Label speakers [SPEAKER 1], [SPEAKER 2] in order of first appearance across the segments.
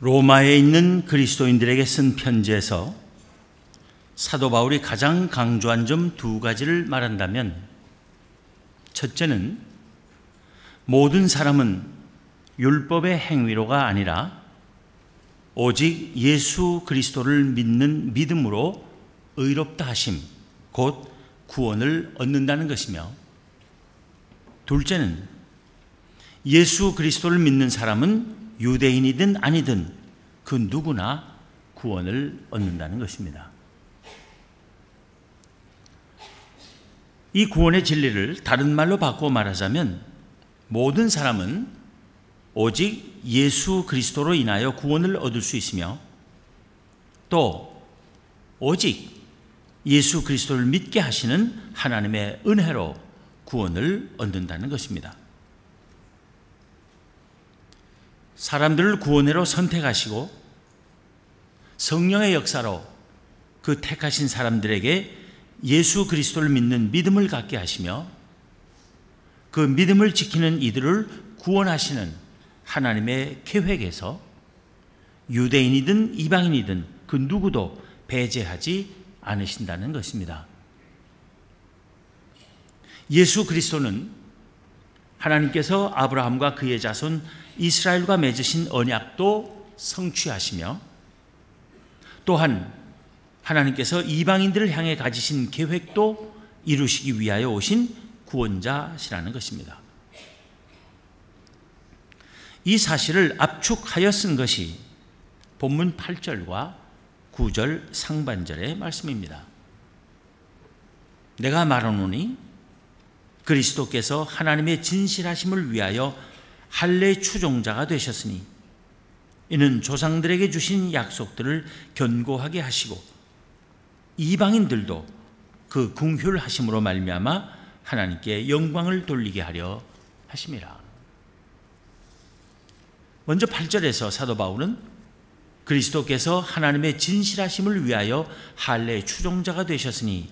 [SPEAKER 1] 로마에 있는 그리스도인들에게 쓴 편지에서 사도 바울이 가장 강조한 점 두 가지를 말한다면 첫째는 모든 사람은 율법의 행위로가 아니라 오직 예수 그리스도를 믿는 믿음으로 의롭다 하심, 곧 구원을 얻는다는 것이며 둘째는 예수 그리스도를 믿는 사람은 유대인이든 아니든 그 누구나 구원을 얻는다는 것입니다. 이 구원의 진리를 다른 말로 바꾸어 말하자면 모든 사람은 오직 예수 그리스도로 인하여 구원을 얻을 수 있으며 또 오직 예수 그리스도를 믿게 하시는 하나님의 은혜로 구원을 얻는다는 것입니다. 사람들을 구원으로 선택하시고 성령의 역사로 그 택하신 사람들에게 예수 그리스도를 믿는 믿음을 갖게 하시며 그 믿음을 지키는 이들을 구원하시는 하나님의 계획에서 유대인이든 이방인이든 그 누구도 배제하지 않으신다는 것입니다. 예수 그리스도는 하나님께서 아브라함과 그의 자손 이스라엘과 맺으신 언약도 성취하시며 또한 하나님께서 이방인들을 향해 가지신 계획도 이루시기 위하여 오신 구원자시라는 것입니다. 이 사실을 압축하여 쓴 것이 본문 8절과 9절 상반절의 말씀입니다. 내가 말하노니 그리스도께서 하나님의 진실하심을 위하여 할례 추종자가 되셨으니 이는 조상들에게 주신 약속들을 견고하게 하시고 이방인들도 그 궁휼하심으로 말미암아 하나님께 영광을 돌리게 하려 하심이라. 먼저 8절에서 사도 바울은 그리스도께서 하나님의 진실하심을 위하여 할례 추종자가 되셨으니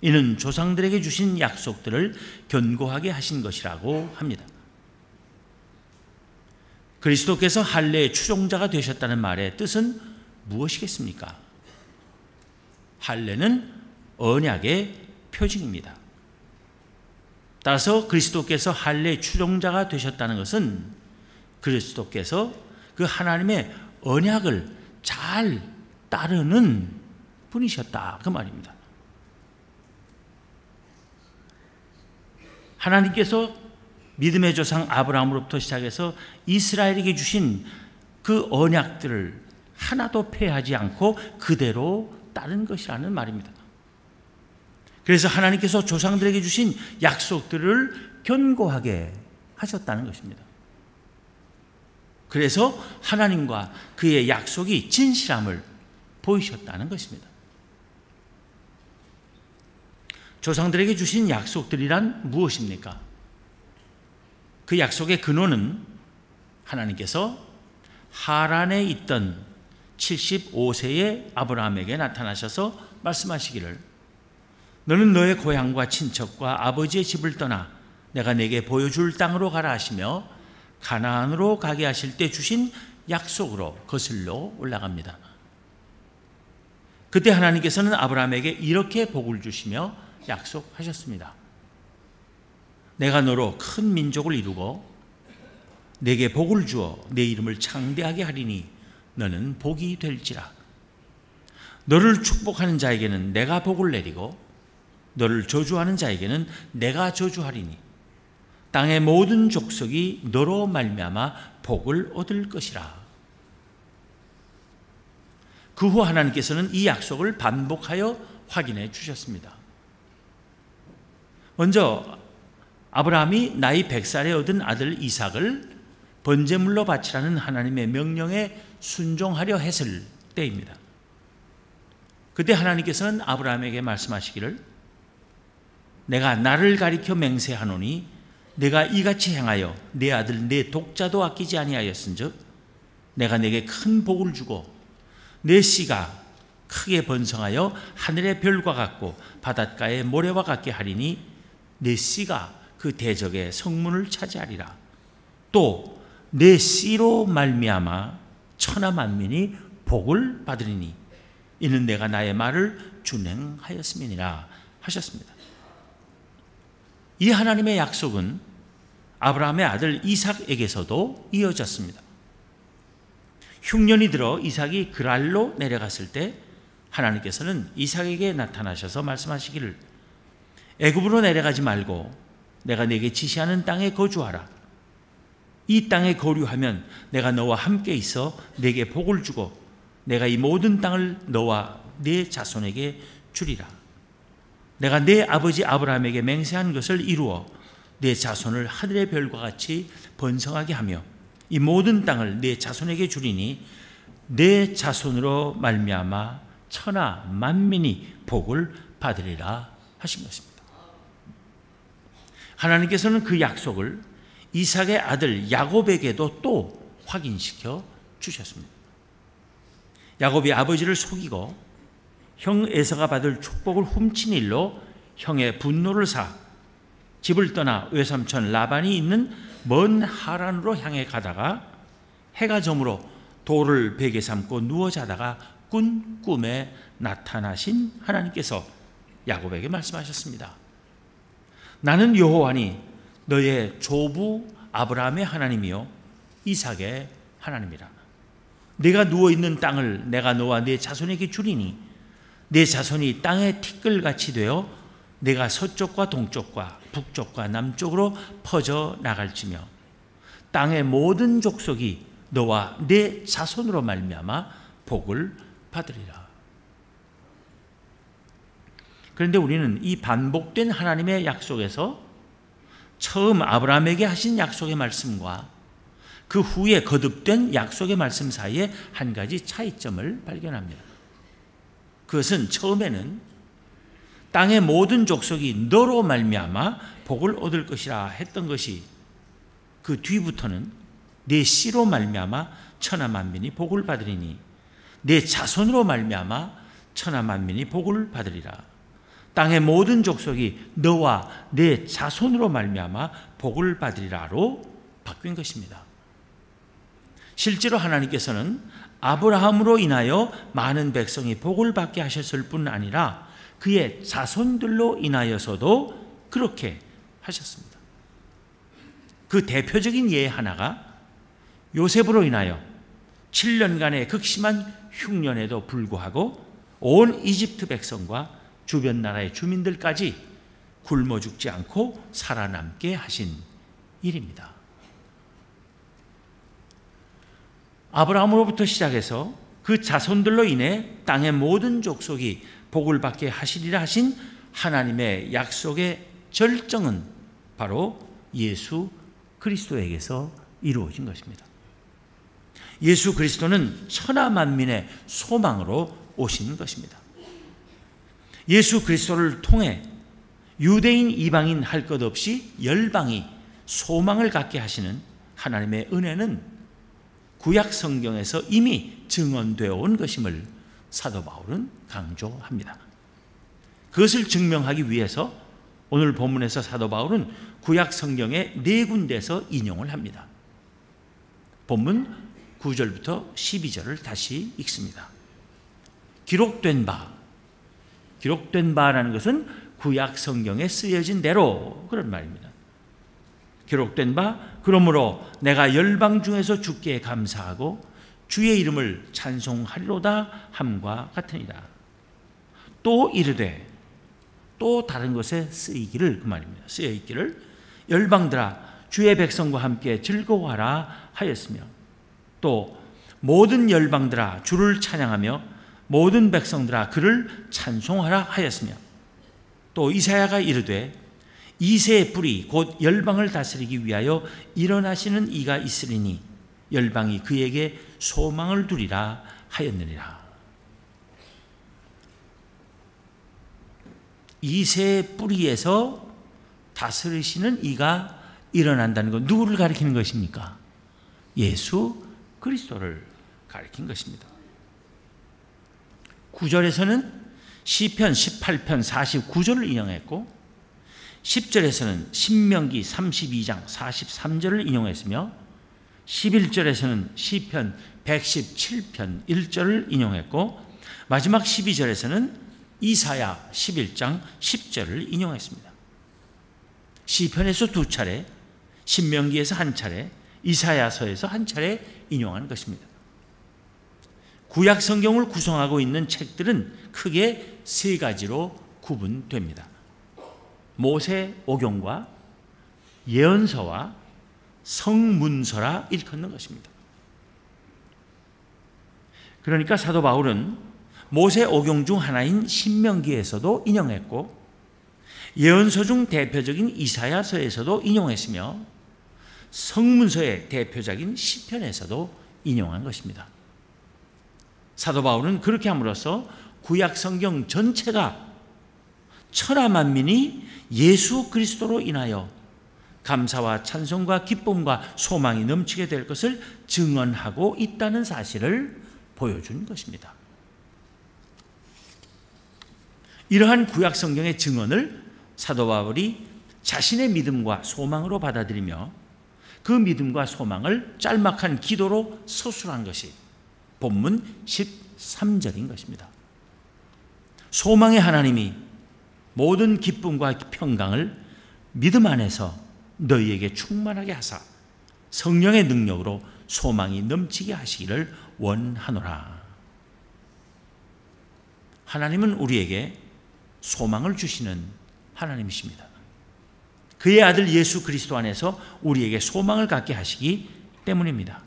[SPEAKER 1] 이는 조상들에게 주신 약속들을 견고하게 하신 것이라고 합니다. 그리스도께서 할례의 추종자가 되셨다는 말의 뜻은 무엇이겠습니까? 할례는 언약의 표징입니다. 따라서 그리스도께서 할례의 추종자가 되셨다는 것은 그리스도께서 그 하나님의 언약을 잘 따르는 분이셨다 그 말입니다. 하나님께서 믿음의 조상 아브라함으로부터 시작해서 이스라엘에게 주신 그 언약들을 하나도 폐하지 않고 그대로 따른 것이라는 말입니다. 그래서 하나님께서 조상들에게 주신 약속들을 견고하게 하셨다는 것입니다. 그래서 하나님과 그의 약속이 진실함을 보이셨다는 것입니다. 조상들에게 주신 약속들이란 무엇입니까? 그 약속의 근원은 하나님께서 하란에 있던 75세의 아브라함에게 나타나셔서 말씀하시기를 너는 너의 고향과 친척과 아버지의 집을 떠나 내가 내게 보여줄 땅으로 가라 하시며 가나안으로 가게 하실 때 주신 약속으로 거슬러 올라갑니다. 그때 하나님께서는 아브라함에게 이렇게 복을 주시며 약속하셨습니다. 내가 너로 큰 민족을 이루고 내게 복을 주어 내 이름을 창대하게 하리니 너는 복이 될지라. 너를 축복하는 자에게는 내가 복을 내리고 너를 저주하는 자에게는 내가 저주하리니 땅의 모든 족속이 너로 말미암아 복을 얻을 것이라. 그 후 하나님께서는 이 약속을 반복하여 확인해 주셨습니다. 먼저 아브라함이 나이 100살에 얻은 아들 이삭을 번제물로 바치라는 하나님의 명령에 순종하려 했을 때입니다. 그때 하나님께서는 아브라함에게 말씀하시기를 내가 나를 가리켜 맹세하노니 내가 이같이 행하여 내 아들 내 독자도 아끼지 아니하였은즉 내가 내게 큰 복을 주고 내 씨가 크게 번성하여 하늘의 별과 같고 바닷가의 모래와 같게 하리니 내 씨가 그 대적의 성문을 차지하리라. 또 내 씨로 말미암아 천하 만민이 복을 받으리니 이는 내가 나의 말을 준행하였음이니라 하셨습니다. 이 하나님의 약속은 아브라함의 아들 이삭에게서도 이어졌습니다. 흉년이 들어 이삭이 그랄로 내려갔을 때 하나님께서는 이삭에게 나타나셔서 말씀하시기를 애굽으로 내려가지 말고 내가 네게 지시하는 땅에 거주하라. 이 땅에 거류하면 내가 너와 함께 있어 네게 복을 주고 내가 이 모든 땅을 너와 네 자손에게 주리라. 내가 네 아버지 아브라함에게 맹세한 것을 이루어 네 자손을 하늘의 별과 같이 번성하게 하며 이 모든 땅을 네 자손에게 주리니 네 자손으로 말미암아 천하 만민이 복을 받으리라 하신 것입니다. 하나님께서는 그 약속을 이삭의 아들 야곱에게도 또 확인시켜 주셨습니다. 야곱이 아버지를 속이고 형 에서가 받을 축복을 훔친 일로 형의 분노를 사 집을 떠나 외삼촌 라반이 있는 먼 하란으로 향해 가다가 해가 저물어 돌을 베개 삼고 누워 자다가 꾼 꿈에 나타나신 하나님께서 야곱에게 말씀하셨습니다. 나는 여호와니 너의 조부 아브라함의 하나님이요 이삭의 하나님이라. 네가 누워 있는 땅을 내가 너와 네 자손에게 주리니 네 자손이 땅의 티끌 같이 되어 내가 서쪽과 동쪽과 북쪽과 남쪽으로 퍼져 나갈지며 땅의 모든 족속이 너와 네 자손으로 말미암아 복을 받으리라. 그런데 우리는 이 반복된 하나님의 약속에서 처음 아브라함에게 하신 약속의 말씀과 그 후에 거듭된 약속의 말씀 사이에 한 가지 차이점을 발견합니다. 그것은 처음에는 땅의 모든 족속이 너로 말미암아 복을 얻을 것이라 했던 것이 그 뒤부터는 내 씨로 말미암아 천하 만민이 복을 받으리니 내 자손으로 말미암아 천하 만민이 복을 받으리라. 땅의 모든 족속이 너와 내 자손으로 말미암아 복을 받으리라로 바뀐 것입니다. 실제로 하나님께서는 아브라함으로 인하여 많은 백성이 복을 받게 하셨을 뿐 아니라 그의 자손들로 인하여서도 그렇게 하셨습니다. 그 대표적인 예 하나가 요셉으로 인하여 7년간의 극심한 흉년에도 불구하고 온 이집트 백성과 주변 나라의 주민들까지 굶어 죽지 않고 살아남게 하신 일입니다. 아브라함으로부터 시작해서 그 자손들로 인해 땅의 모든 족속이 복을 받게 하시리라 하신 하나님의 약속의 절정은 바로 예수 그리스도에게서 이루어진 것입니다. 예수 그리스도는 천하 만민의 소망으로 오신 것입니다. 예수 그리스도를 통해 유대인 이방인 할 것 없이 열방이 소망을 갖게 하시는 하나님의 은혜는 구약 성경에서 이미 증언되어 온 것임을 사도 바울은 강조합니다. 그것을 증명하기 위해서 오늘 본문에서 사도 바울은 구약 성경의 네 군데서 인용을 합니다. 본문 9절부터 12절을 다시 읽습니다. 기록된 바, 기록된 바라는 것은 구약 성경에 쓰여진 대로 그런 말입니다. 기록된 바 그러므로 내가 열방 중에서 주께 감사하고 주의 이름을 찬송하리로다 함과 같으니라. 또 이르되 또 다른 것에 쓰이기를 그 말입니다. 쓰여 있기를 열방들아 주의 백성과 함께 즐거워하라 하였으며 또 모든 열방들아 주를 찬양하며 모든 백성들아 그를 찬송하라 하였으며 또 이사야가 이르되 이세의 뿌리 곧 열방을 다스리기 위하여 일어나시는 이가 있으리니 열방이 그에게 소망을 두리라 하였느니라. 이세의 뿌리에서 다스리시는 이가 일어난다는 것 누구를 가리키는 것입니까? 예수 그리스도를 가리킨 것입니다. 9절에서는 시편 18편 49절을 인용했고 10절에서는 신명기 32장 43절을 인용했으며 11절에서는 시편 117편 1절을 인용했고 마지막 12절에서는 이사야 11장 10절을 인용했습니다. 시편에서 두 차례, 신명기에서 한 차례, 이사야서에서 한 차례 인용한 것입니다. 구약 성경을 구성하고 있는 책들은 크게 세 가지로 구분됩니다. 모세 오경과 예언서와 성문서라 일컫는 것입니다. 그러니까 사도 바울은 모세 오경 중 하나인 신명기에서도 인용했고 예언서 중 대표적인 이사야서에서도 인용했으며 성문서의 대표적인 시편에서도 인용한 것입니다. 사도 바울은 그렇게 함으로써 구약 성경 전체가 천하 만민이 예수 그리스도로 인하여 감사와 찬송과 기쁨과 소망이 넘치게 될 것을 증언하고 있다는 사실을 보여준 것입니다. 이러한 구약 성경의 증언을 사도 바울이 자신의 믿음과 소망으로 받아들이며 그 믿음과 소망을 짤막한 기도로 서술한 것이 본문 13절인 것입니다. 소망의 하나님이 모든 기쁨과 평강을 믿음 안에서 너희에게 충만하게 하사 성령의 능력으로 소망이 넘치게 하시기를 원하노라. 하나님은 우리에게 소망을 주시는 하나님이십니다. 그의 아들 예수 그리스도 안에서 우리에게 소망을 갖게 하시기 때문입니다.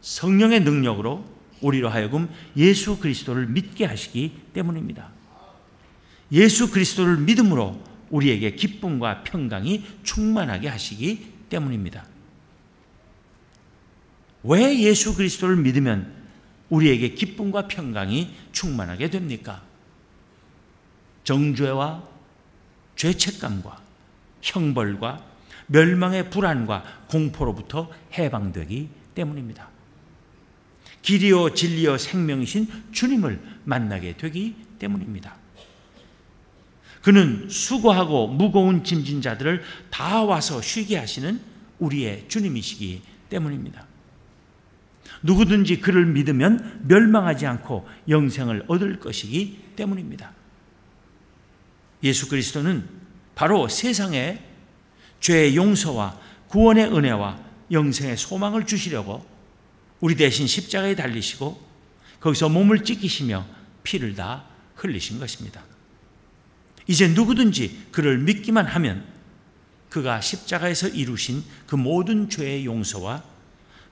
[SPEAKER 1] 성령의 능력으로 우리로 하여금 예수 그리스도를 믿게 하시기 때문입니다. 예수 그리스도를 믿음으로 우리에게 기쁨과 평강이 충만하게 하시기 때문입니다. 왜 예수 그리스도를 믿으면 우리에게 기쁨과 평강이 충만하게 됩니까? 정죄와 죄책감과 형벌과 멸망의 불안과 공포로부터 해방되기 때문입니다. 길이요 진리요 생명이신 주님을 만나게 되기 때문입니다. 그는 수고하고 무거운 짐진 자들을 다 와서 쉬게 하시는 우리의 주님이시기 때문입니다. 누구든지 그를 믿으면 멸망하지 않고 영생을 얻을 것이기 때문입니다. 예수 그리스도는 바로 세상에 죄의 용서와 구원의 은혜와 영생의 소망을 주시려고 우리 대신 십자가에 달리시고 거기서 몸을 찢기시며 피를 다 흘리신 것입니다. 이제 누구든지 그를 믿기만 하면 그가 십자가에서 이루신 그 모든 죄의 용서와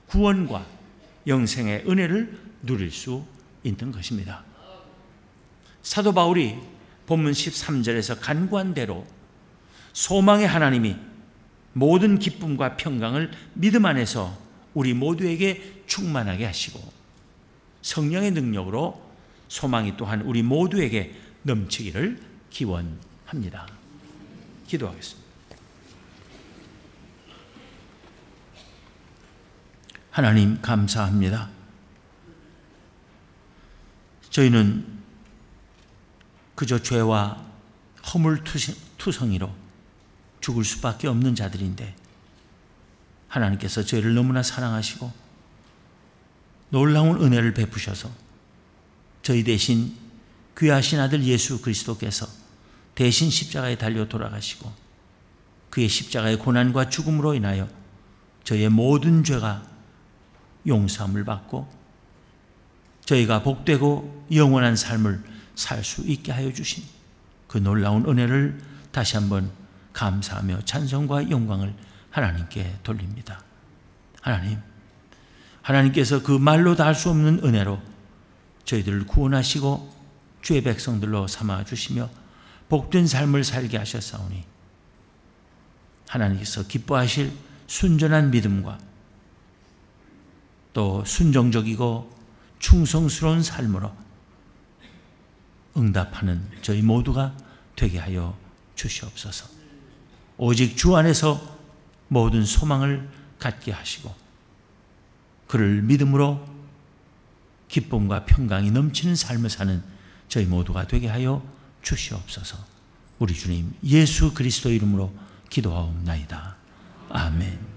[SPEAKER 1] 구원과 영생의 은혜를 누릴 수 있는 것입니다. 사도 바울이 본문 13절에서 간구한 대로 소망의 하나님이 모든 기쁨과 평강을 믿음 안에서 우리 모두에게 충만하게 하시고 성령의 능력으로 소망이 또한 우리 모두에게 넘치기를 기원합니다. 기도하겠습니다. 하나님 감사합니다. 저희는 그저 죄와 허물투성이로 죽을 수밖에 없는 자들인데 하나님께서 저희를 너무나 사랑하시고 놀라운 은혜를 베푸셔서 저희 대신 귀하신 아들 예수 그리스도께서 대신 십자가에 달려 돌아가시고 그의 십자가의 고난과 죽음으로 인하여 저희의 모든 죄가 용서함을 받고 저희가 복되고 영원한 삶을 살 수 있게 하여 주신 그 놀라운 은혜를 다시 한번 감사하며 찬송과 영광을 하나님께 돌립니다. 하나님, 하나님께서 그 말로 다 할 수 없는 은혜로 저희들을 구원하시고 주의 백성들로 삼아 주시며 복된 삶을 살게 하셨사오니 하나님께서 기뻐하실 순전한 믿음과 또 순종적이고 충성스러운 삶으로 응답하는 저희 모두가 되게 하여 주시옵소서. 오직 주 안에서 모든 소망을 갖게 하시고 그를 믿음으로 기쁨과 평강이 넘치는 삶을 사는 저희 모두가 되게 하여 주시옵소서. 우리 주님 예수 그리스도 이름으로 기도하옵나이다. 아멘.